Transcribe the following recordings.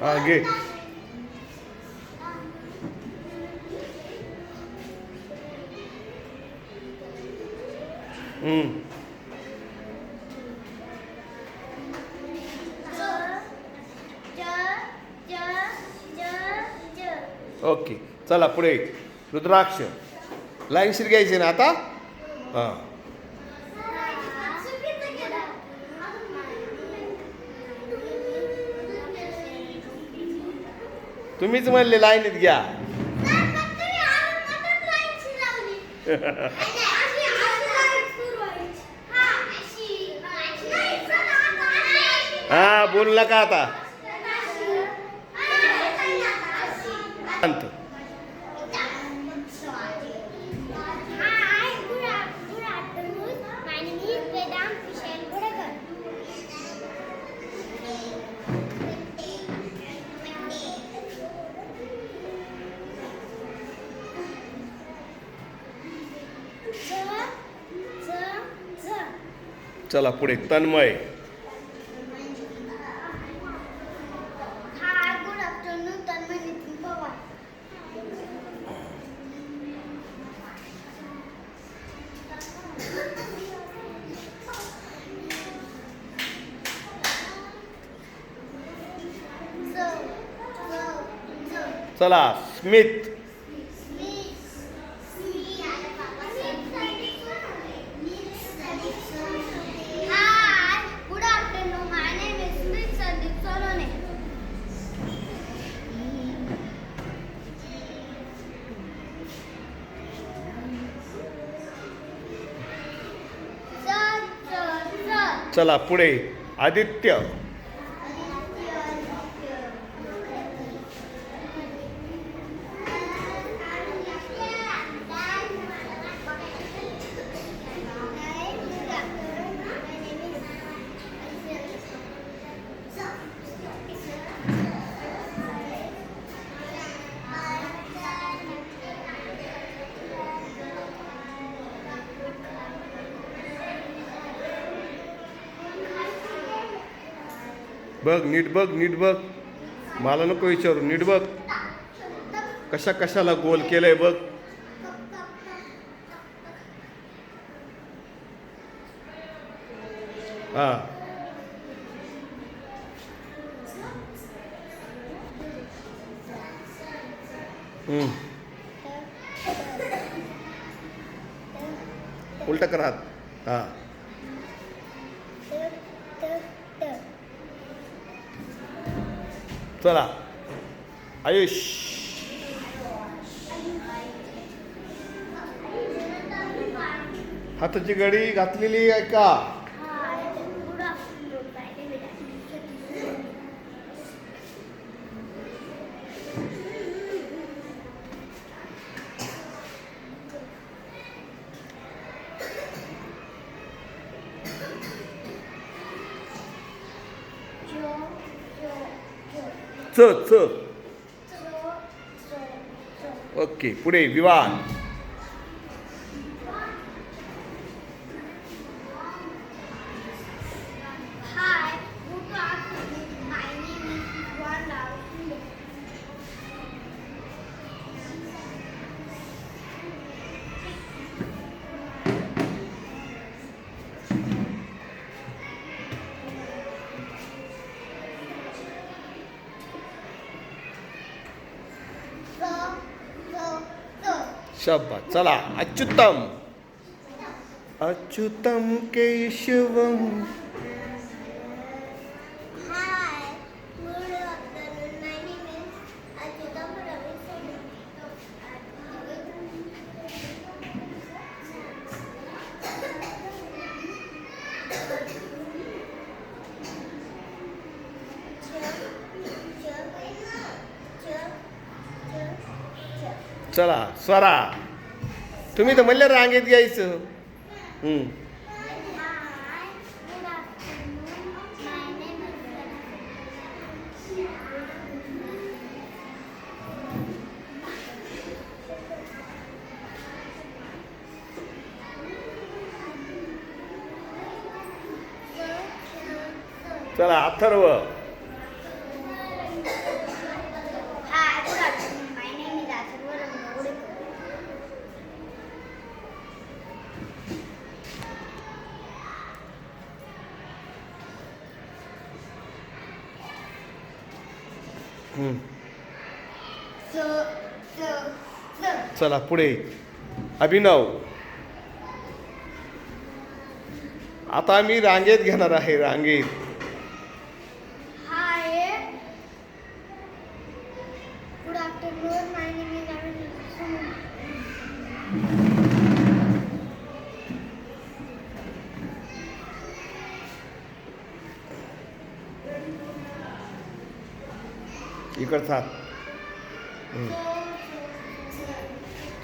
हा घे. हम्म. ओके चला पुढे रुद्राक्ष. लाईनशीर घ्यायचे ना आता? हां. तुम्हीच म्हणले लाईनीत घ्या. हा बोल नका आता. चला पुढे तन्मय. Hi, good चला पुढे. आदित्य. बघ नीट बघ नीट बघ. मला नको विचारू नीट बघ. कशा कशाला गोल केलंय बघ. हा. उलट उलटा कर हात. हा. चला. आयुष. हाताची घडी घातलेली आहे का? च च ओके पुढे विवान शब्बा चला Achyutam Achyutam Keshavam Hi, good afternoon. My name is Ajita Ravi चला स्वरा तुम्ही तर म्हणलं रांगेत घ्यायचं. चला अथर्व. चला पुढे. अभिनव. आता मी रांगेत घेणार आहे रांगेत. इकडचा.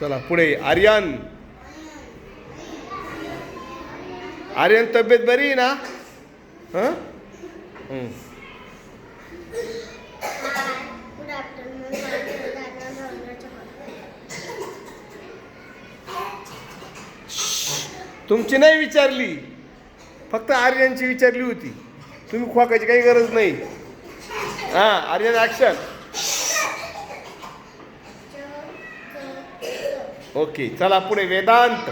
चला पुढे आर्यन. आर्यन तब्येत बरी आहे ना? हं? तुमची नाही विचारली. फक्त आर्यनची विचारली होती. तुम्ही खोकायची काही गरज नाही. हां आर्यन ॲक्शन ओके चला पुढे वेदांत.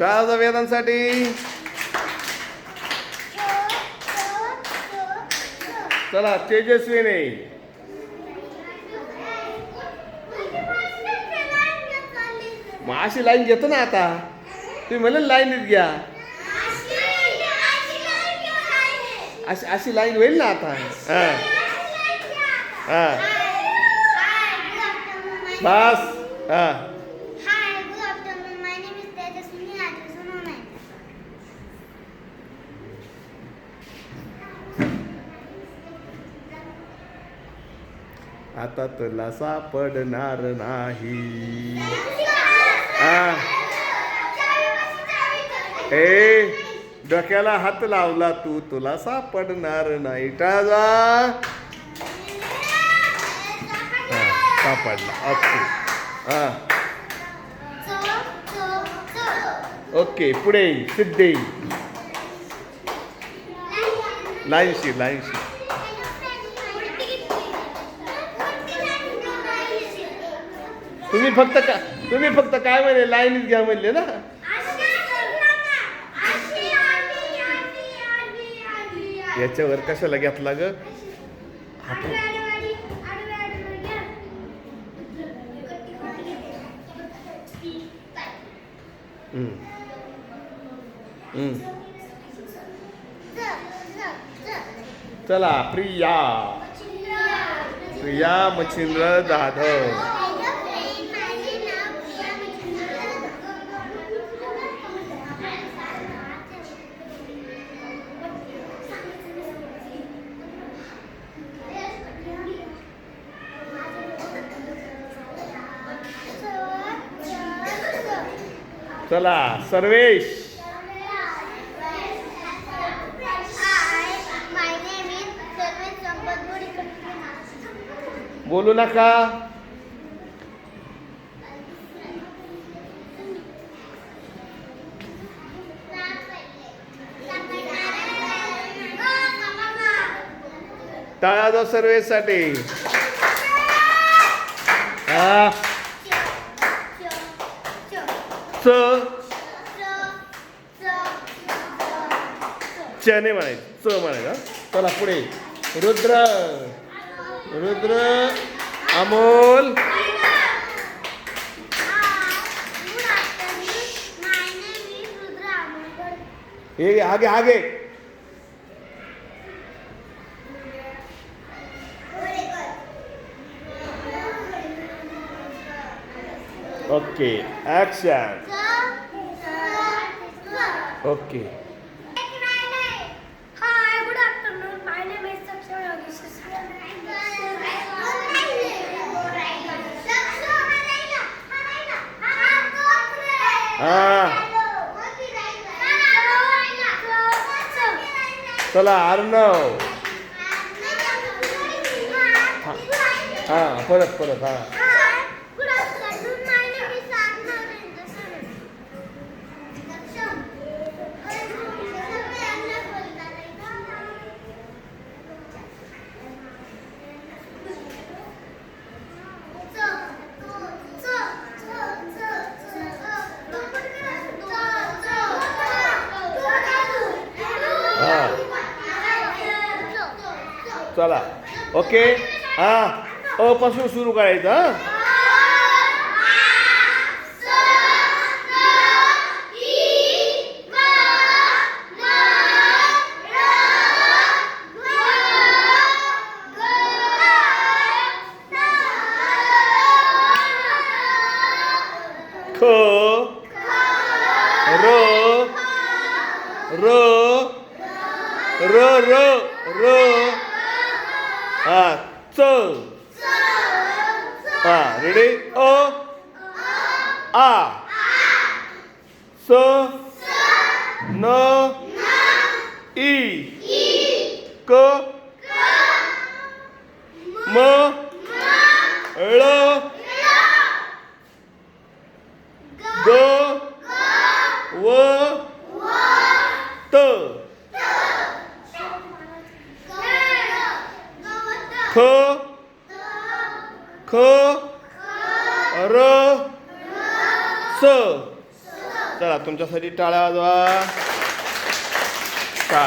टाळा वेदांसाठी. चला तेजस्वी नाही अशी लाईन घेतो ना आता. तुम्ही म्हणले लाईनीत घ्या. अशी अशी लाईन होईल ना आता. हां. हां. बस. हां. आता तुला सापडणार नाही. ए डोक्याला हात लावला तू तुला सापडणार नाही. टाजा सापडला. ओके. हां. ओके पुढे सिद्धे. लाईनशी लाईनशी. तुम्ही फक्त का तुम्ही फक्त काय म्हणे लाईनीत घ्या म्हणले ना. याच्यावर कशाला घेतला ग. चला प्रिया. प्रिया मच्छिंद्र जाधव चला सर्वेश. बोलू ना का टाळा दो सर्वेसाठी. च. चने म्हणायचं. च म्हणायचं चला पुढे. रुद्र. रुद्र. अमोल. हे आगे आगे. Saksham Yogesh. हा चला अर्णव हा परत परत हा. चला ओके हा अ पासून सुरू करायचं हा ख र र र र र Ah, th. Ah, ready? O. A. S. N. I. K. M. L. G. W. ख ख र स. चला तुमच्यासाठी टाळ्या वाजवा. का